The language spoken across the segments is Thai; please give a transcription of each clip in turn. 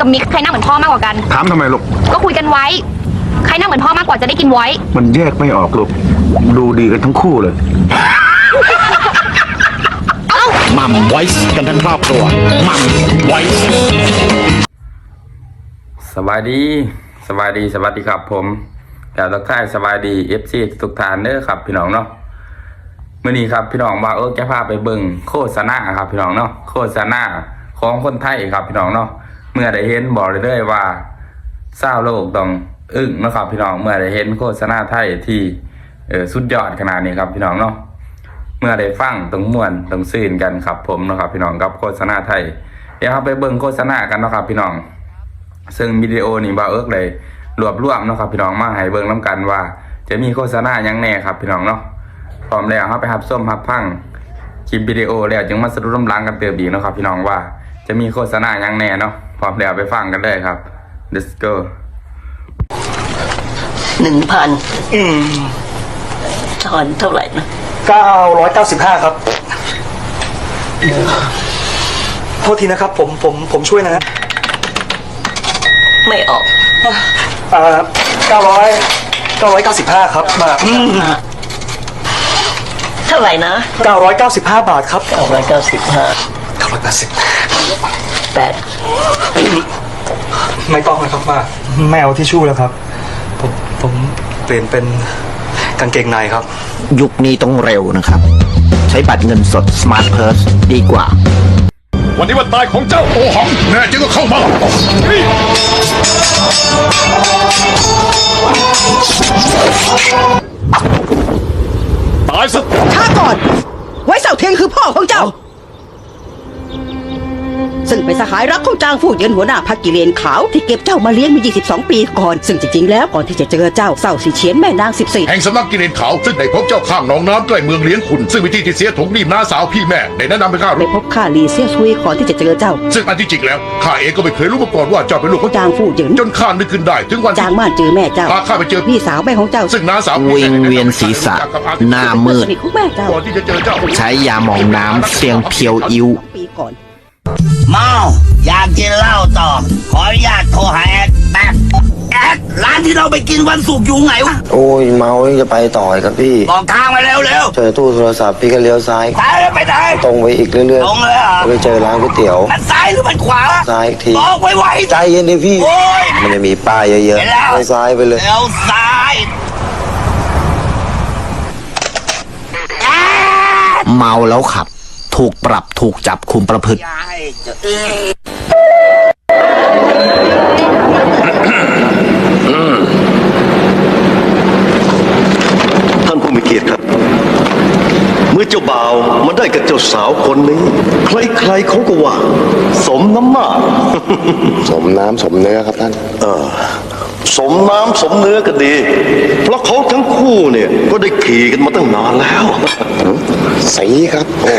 กับมิกใครหน้าเหมือนพ่อมากกว่ากัน ถามทำไมลูก ก็คุยกันไว้ ใครหน้าเหมือนพ่อมากกว่าจะได้กินไว้ มันแยกไม่ออกลูก ดูดีกันทั้งคู่เลย มัมไวส์กันทั้งครอบครัวมัมไวส์สวัสดี สวัสดี สวัสดีครับ ผมอยากทักทายสวัสดีเอฟซีทุกท่านเด้อครับพี่น้องเนาะมื่อนี้ครับพี่น้องมาเออจะพาไปเบิ่งโฆษณาครับพี่น้องเนาะโฆษณาของคนไทยครับพี่น้องเนาะ เมื่อได้เห็นบอกเลยเด้อว่าเศร้าโลกต้องอึ้งนะครับพี่น้องเมื่อได้เห็นโฆษณาไทยที่เออสุดยอดขนาดนี้ครับพี่น้องเนาะเมื่อได้ฟังต้องม่วนต้องซื่นกันครับผมนะครับ พี่น้องกับโฆษณาไทยเดี๋ยวเราไปเบิ่งโฆษณากันนะครับพี่น้อง ซึ่งวิดีโอนี้บ่าเอิกเลยรวบรวมนะครับพี่น้องมาให้เบิ่งน้กันว่า จะมีโฆษณายังแน่ครับพี่น้องเนาะพร้อมแล้วเฮาไปรับส้มรับพังคลิปวิดีโอแล้วจึงมาสรุปลำลังกันเติบอีกนะครับพี่น้องว่าจะมีโฆษณายังแน่เนาะ พร้อมแล้วไปฟังกันเลยครับ let's go หนึ่งพันถอนเท่าไหร่นะ995ครับ โทษทีนะครับ ผมผมผมช่วยนะไม่ออกอ่า900 995ครับมาอืมเท่าไหร่นะ995บาทครับเก้าร้อยเก้าสิบห้า980แปด ไม่ต้องนะครับมาไม่เอาที่ชู่แล้วครับ ผมผมเปลี่ยนเป็นกางเกงในครับ ยุคนี้ต้องเร็วนะครับ ใช้บัตรเงินสด Smart Purse ดีกว่า วันนี้วันตายของเจ้าโอหังแน่จริงก็เข้ามาายรักของจางฟู่เหยินหัวหน้าพักกิเลนขาวที่เก็บเจ้ามาเลี้ยงมา 22 ปีก่อน ซึ่งจริงๆ แล้วก่อนที่จะเจอเจ้าเศร้าสีเฉียนแม่นาง 14 แห่งสำนักกิเลนขาวซึ่งได้พบเจ้าข้างหนองน้ำใกล้เมืองเลี้ยงขุนซึ่งวิธีที่เสียถงรีบน้าสาวพี่แม่ได้แนะนำให้ข้าไปรู้พบข้าลีเซียซุยก่อนที่จะเจอเจ้า ซึ่งอันที่จริงแล้วข้าเองก็ไม่เคยรู้มาก่อนว่าเจ้าเป็นลูกของจางฟู่เหยินจนข้านึกขึ้นได้ถึงวันจาที่งม่านเจอแม่เจ้าพาข้าไปเจอพี่สาวแม่ของเจ้า ซึ่งน้าสาววิงเวียนศีรษะหน้ามืดสนิทของแม่เจ้าก่อนที่จะเจอเจ้า ใช้ยาหมองน้ำเสียงเพียวอิ้ว ปีก่อน เมาอยากกินเหล้าต่อ ขออนุญาตโทรหาแอดแป๊บแอดร้านที่เราไปกินวันศุกร์อยู่ไหนวะโอ้ยเมายังจะไปต่ออีกครับพี่ บอกทางมาเร็วเร็วเจอตู้โทรศัพท์พี่ก็เลี้ยวซ้ายๆซ้ายแล้วไปไหนตรงไปอีกเรื่อยตรงเลยเหรอๆไปเจอร้านก๋วยเตี๋ยว มันซ้ายหรือมันขวาซ้ายอีกที บอกไวไวใจเย็นดิพี่ โอ้ย มันจะมีป้ายเยอะเห็นแล้วๆไปซ้ายไปเลย เร็วซ้ายเมาแล้วขับ ถูกปรับถูกจับคุมประพฤติอย่าให้เจอท่านผู้มีเกียรติครับ เมื่อเจ้าบ่าวมาได้กับเจ้าสาวคนนี้ ใครๆเขาก็ว่า สมน้ำหน้า สมน้ำสมเนื้อครับท่าน เออ สมน้ำสมเนื้อกันดี เพราะเขาทั้งคู่เนี่ยก็ได้ขี่กันมาตั้งนานแล้ว สีครับโอ้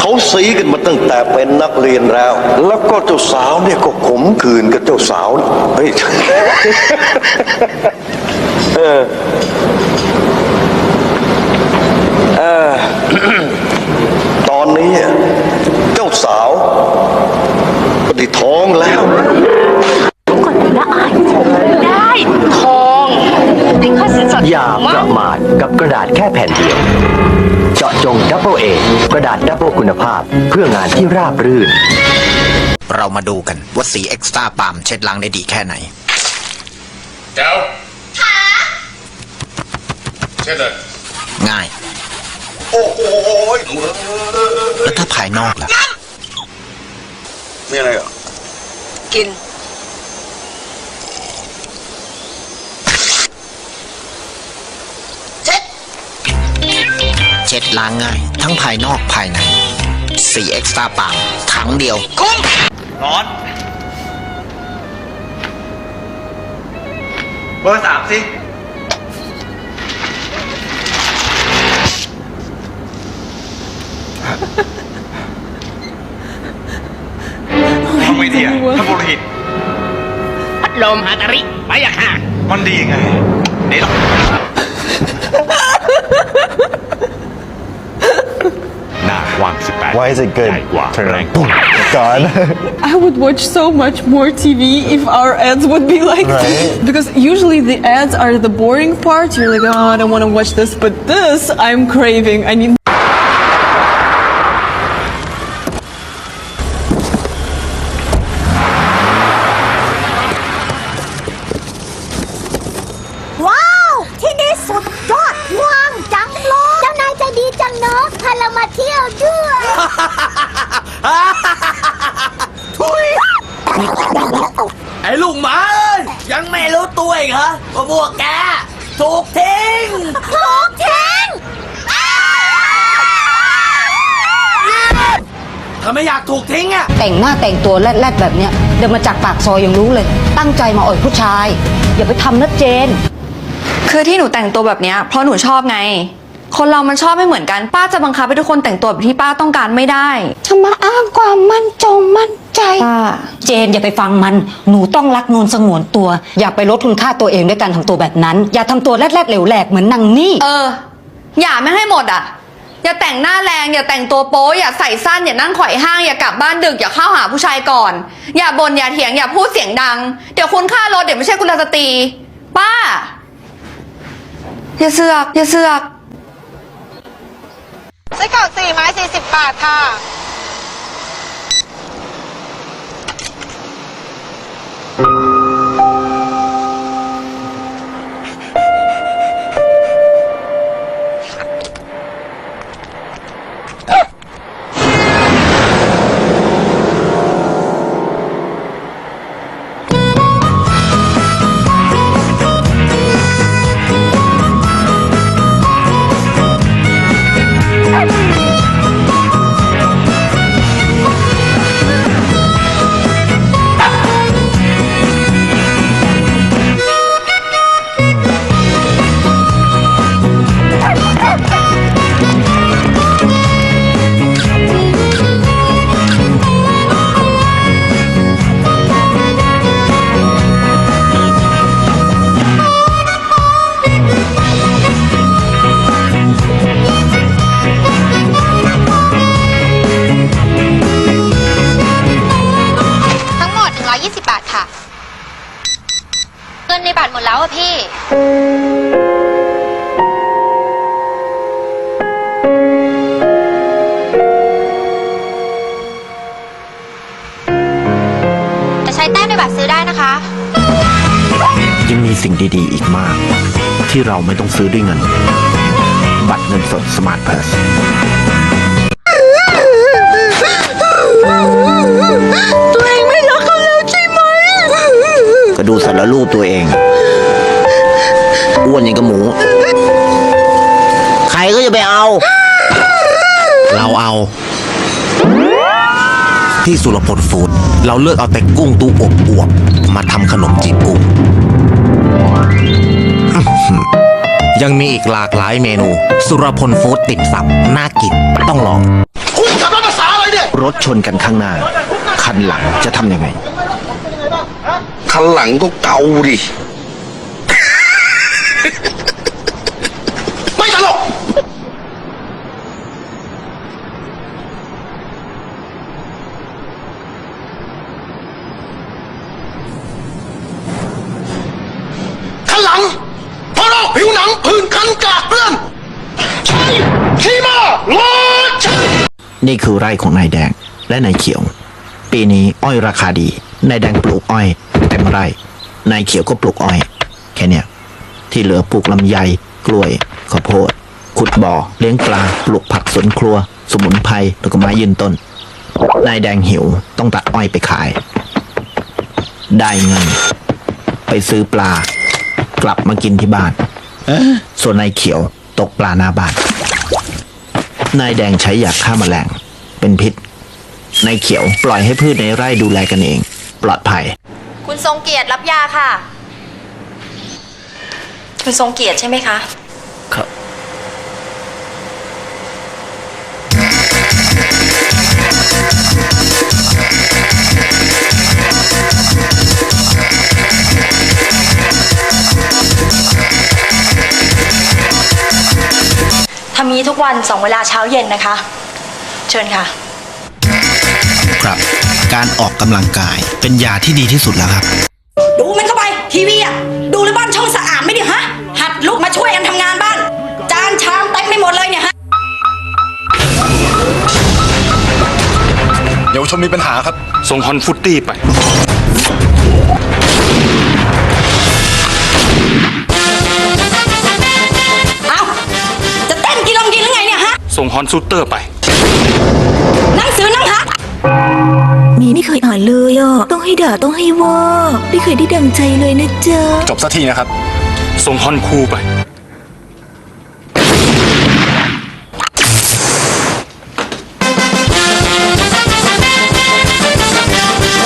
เขาสีกันมาตั้งแต่เป็นนักเรียนแล้ว แล้วก็เจ้าสาวเนี่ยก็ขมขืนกับเจ้าสาวเฮ้ยเออเออตอนนี้เจ้าสาวก็ได้ท้องแล้ว ได้ทองนี่ค่าสินส อดอย่าประมาทกับกระดาษแค่แผ่นเดียว เจาะจงดับเบิลเอกระดาษดับเบิลคุณภาพเพื่องานที่ราบรื่น เรามาดูกันว่าสีเอ็กซ์ตร้าปาล์มเช็ดล้างได้ดีแค่ไหน เจ้าเช่นเลย ง่าย โอ้โหแล้วถ้าภายนอกล่ะนี่อะไรอะกิน เช็ดล้างง่าย ทั้งภายนอกภายในสีเอ็กซ์ตร้าปาล์มถังเดียวคุ้มร้อน เบอร์สามสิทำไมดีอะถ้าบุริตพัดลมฮาตาริไปอะค่ะ มันดีไงเดี๋ยวหน้า กว้าง 18 ไว้จะเกิน ใหญ่กว่า เท่าไหร่ แรงกว่า ก่อน I would watch so much more TV if our ads would be like this. Right. Because usually the ads are the boring part. You're like, oh, I don't want to watch this. But this, I'm craving. I need ยวด้วยไอ้ลูกหมาเอ้ยยังไม่รู้ตัวอีกเหรอว่าพวกแกถูกทิ้ง ถูกทิ้งถ้าไม่อยากถูกทิ้งอะ แต่งหน้าแต่งตัวแรดๆแบบเนี้ยเดินมาจากปากซอยยังรู้เลย ตั้งใจมาอ่อยผู้ชาย อย่าไปทำนะเจน คือที่หนูแต่งตัวแบบเนี้ยเพราะหนูชอบไง คนเรามันชอบไม่เหมือนกันป้าจะบังคับให้ทุกคนแต่งตัวแบบที่ป้าต้องการไม่ได้ จะมาอ้างความมั่นจงมั่นใจ ป้า เจนอย่าไปฟังมัน หนูต้องรักนูนสงวนตัว อย่าไปลดคุณค่าตัวเองด้วยการทำตัวแบบนั้น อย่าทำตัวแรดๆเหลวแหลกเหมือนนางนี่ เออ อย่าไม่ให้หมดอะ อย่าแต่งหน้าแรง อย่าแต่งตัวโป๊อย่าใส่สั้น อย่านั่งไขว่ห้าง อย่ากลับบ้านดึก อย่าเข้าหาผู้ชายก่อน อย่าบน่นอย่าเถียง อย่าพูดเสียงดัง เดี๋ยวคุณค่ารถเดี๋ยวไม่ใช่กุลสตรี ป้า อย่าเสือก อย่าเสือก ไส้กรอกสี่ไม้สี่สิบบาทค่ะ เงินในบัตรหมดแล้วอะพี่จะใช้แต้มในบัตรซื้อได้นะคะ ยังมีสิ่งดีๆ อีกมาก ที่เราไม่ต้องซื้อด้วยเงิน บัตรเงินสดสมาร์ทเพ s ตัวเองไม่รักเขาแล้วใช่ไหม ก็ดูสารรูปตัวเอง อ้วนอย่างกับหมู ใครก็จะไปเอา เราเอา ที่สุรพลฟูดเราเลือกเอาแต่กุ้งตู้อบอวบๆมาทำขนมจีบกุ้ง ยังมีอีกหลากหลายเมนู สุรพลฟู้ดติดสับน่ากินต้องลอง คุณขับรถภาษาอะไรเนี่ย รถชนกันข้างหน้า คันหลังจะทำยังไง คันหลังก็เกาดิ ไม่ตลก ข้างหลังพราะโรคผิวหนังผื่นคันกากเลื่อนใช่ขี่มารถใช่นี่คือไร่ของนายแดงและนายเขียว ปีนี้อ้อยราคาดี นายแดงปลูกอ้อยเต็มไร่ นายเขียวก็ปลูกอ้อย แค่เนี้ย ที่เหลือปลูกลำไย กล้วยข้าวโพดขุดบ่อ เลี้ยงปลา ปลูกผักสวนครัว สมุนไพรแล้วก็ไม้ยืนต้น นายแดงหิวต้องตัดอ้อยไปขาย ได้เงิน ไปซื้อปลา กลับมากินที่บ้าน ส่วนนายเขียวตกปลาหน้าบ้าน นายแดงใช้ยาฆ่าแมลง เป็นพิษ นายเขียวปล่อยให้พืชในไร่ดูแลกันเอง ปลอดภัย คุณทรงเกียรติรับยาค่ะ คุณทรงเกียรติใช่ไหมคะ ครับ ทำนี้ทุกวันสองเวลาเช้าเย็นนะคะ เชิญค่ะ ครับ การออกกำลังกายเป็นยาที่ดีที่สุดแล้วครับ ดูมันเข้าไปทีวีอะดูแล้วบ้านช่องสะอาดไหม่ดิฮะ หัดลุกมาช่วยกันทำงานบ้าน จานชามเต็มไม่หมดเลยเนี่ยฮะ เยาวชนมีปัญหาครับ ส่งฮอนฟุตตี้ไป เอ้าจะเต้นกินลงกินหรือไงเนี่ยฮะ ส่งฮอนซูเตอร์ไป หนังสือหนังหา มีไม่เคยอ่านเลยอะ ต้องให้ด่าต้องให้ว่า ไม่เคยได้ดังใจเลยนะจ๊ะ จบสักทีนะครับ ส่งฮอนคูไป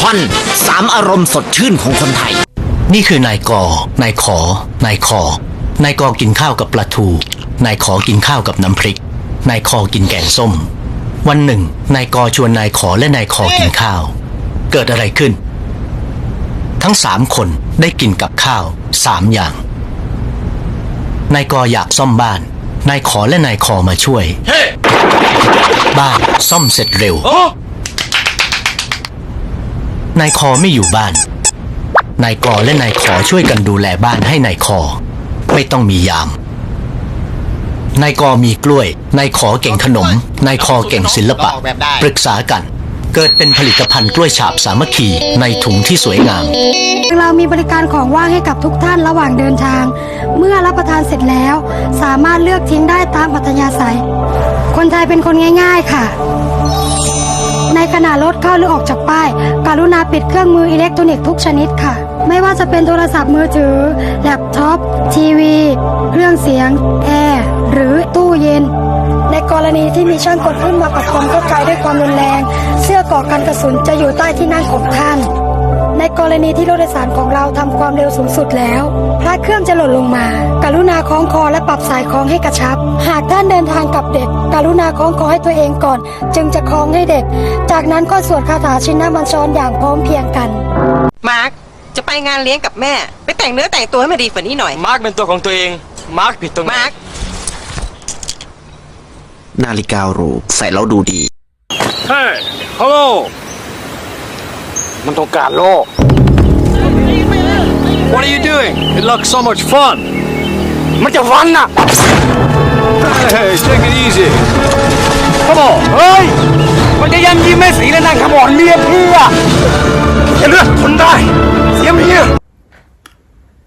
ฮอนสามอารมณ์สดชื่นของคนไทย นี่คือนายกนายขอ นายคอ นายกอกินข้าวกับปลาทู นายขอกินข้าวกับน้ำพริก นายคอกินแกงส้ม วันหนึ่งนายกอชวนนายขอและนายคอกินข้าว เกิดอะไรขึ้น ทั้งสามคนได้กินกับข้าวสามอย่างนายกออยากซ่อมบ้าน นายขอและนายคอมาช่วยบ้านซ่อมเสร็จเร็วนายคอไม่อยู่บ้าน นายกอและนายขอช่วยกันดูแลบ้านให้นายคอ ไม่ต้องมียาม นายกอมีกล้วย นายขอเก่งขนม นายคอเก่งศิลปะ ปรึกษากัน เกิดเป็นผลิตภัณฑ์กล้วยฉาบสามัคคีในถุงที่สวยงาม เรามีบริการของว่างให้กับทุกท่านระหว่างเดินทาง เมื่อรับประทานเสร็จแล้ว สามารถเลือกทิ้งได้ตามอัธยาศัย คนไทยเป็นคนง่าย ๆค่ะ ในขณะรถเข้าหรือออกจากป้าย กรุณาปิดเครื่องมืออิเล็กทรอนิกส์ทุกชนิดค่ะ ไม่ว่าจะเป็นโทรศัพท์มือถือ แล็ปท็อป ทีวี เครื่องเสียง แอร์หรือ ตู้เย็น ในกรณีที่มีช่างกลขึ้นมากับความเข้าใจด้วยความรุนแรง เสื้อก่อกันกระสุนจะอยู่ใต้ที่นั่งของท่าน ในกรณีที่รถโดยสารของเราทำความเร็วสูงสุดแล้ว พระเครื่องจะหล่นลงมา กรุณาคล้องคอและปรับสายคล้องให้กระชับ หากท่านเดินทางกับเด็ก กรุณาคล้องคอให้ตัวเองก่อน จึงจะคล้องให้เด็ก จากนั้นก็สวดคาถาชินบัญชรอย่างพร้อมเพรียงกัน มาร์กจะไปงานเลี้ยงกับแม่ ไปแต่งเนื้อแต่งตัวให้มันดีกว่านี้หน่อย มาร์กเป็นตัวของตัวเอง มาร์กผิดตรงไหน มาร์ก นาฬิกาหรูใส่แล้วดูดีเฮ้ยฮัลโหลมันต้องการโลก What are you doing? It looks so much fun มันจะฟันน่ะ Hey, take it easy Come on เฮ้ย มันจะยันยิ้มแม่สีแล้วนั่งขมอนเมียพี่อะจะเลือกทนได้ เสียเมีย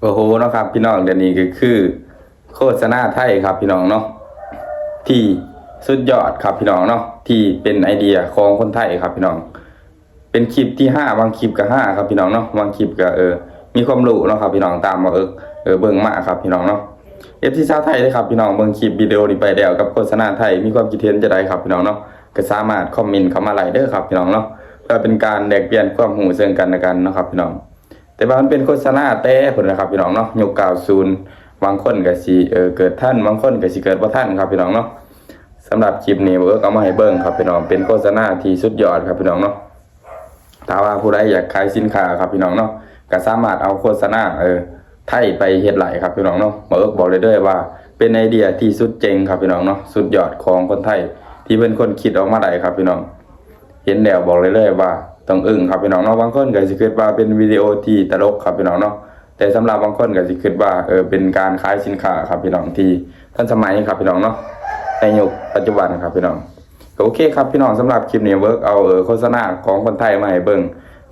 โอ้โหเนาะครับพี่น้องเดี๋ยวนี้ก็คือ โฆษณาไทยครับพี่น้องเนาะที่ สุดยอดครับพี่น้องเนาะที่เป็นไอเดียของคนไทยครับพี่น้อง เป็นคลิปที่ห้าบางคลิปก็ห้าครับพี่น้องเนาะบางคลิปก็เออมีความรู้เนาะครับพี่น้องตามมาเออเออเบิ่งมากครับพี่น้องเนาะเอฟซีชาวไทยเลยครับพี่น้องเบิ่งคลิปวิดีโอนี้ไปแล้วกับโฆษณาไทยมีความคิดเห็นจะได้ครับพี่น้องเนาะก็สามารถคอมเมนต์เข้ามาไลน์เด้อครับพี่น้องเนาะเพื่อเป็นการแลกเปลี่ยนความรู้ซึ่งกันและกันเนาะครับพี่น้อง แต่ว่ามันเป็นโฆษณาแต่ผลนะครับพี่น้องเนาะยุคเก่าศูนบางคนก็สิเออเกิดท่านบางคนก็สิเกิดบ่ท่านครับพี่น้องเนาะ สำหรับคลิปนี้เบิร์กเอามาให้เบิ่งครับพี่น้องเป็นโฆษณาที่สุดยอดครับพี่น้องเนาะถ้าว่าผู้ใดอยากขายสินค้าครับพี่น้องเนาะก็สามารถเอาโฆษณาเออไทยไปเฮ็ดไหลครับพี่น้องเนาะเบิร์กบอกเลยเด้อว่า เป็นไอเดียที่สุดเจ๋งครับพี่น้องเนาะสุดยอดของคนไทย ที่เป็นคนคิดออกมาได้ครับพี่น้อง เห็นแล้วบอกเลยเลยว่าต้องอึ้งครับพี่น้องเนาะบางคนก็สิคิดว่าเป็นวิดีโอที่ตลกครับพี่น้องเนาะแต่สำหรับบางคนก็สิคิดว่าเออเป็นการขายสินค้าครับพี่น้องที่ทันสมัยครับพี่น้องเนาะ ในยุคปัจจุบันครับพี่น้องก็โอเคครับพี่น้องสำหรับคลิปนี้เวิร์กเอาเออโฆษณาของคนไทยมาให้เบิ่ง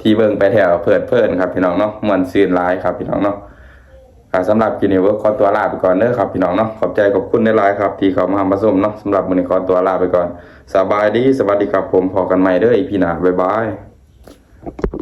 ที่เบิ่งไปแถวเพิดเพลินครับพี่น้องเนาะมวนซื่นหลายครับพี่น้องเนาะสำหรับคลิปนี้เวิร์กขอตัวลาไปก่อนเด้อครับพี่น้องเนาะขอบใจขอบคุณในไลน์ครับที่เขามาหามาส้มเนาะสำหรับมื้อนี้ขอตัวลาไปก่อน สบายดีสวัสดีครับผมพอกันใหม่เด้ออีพีหน้าบ๊ายบาย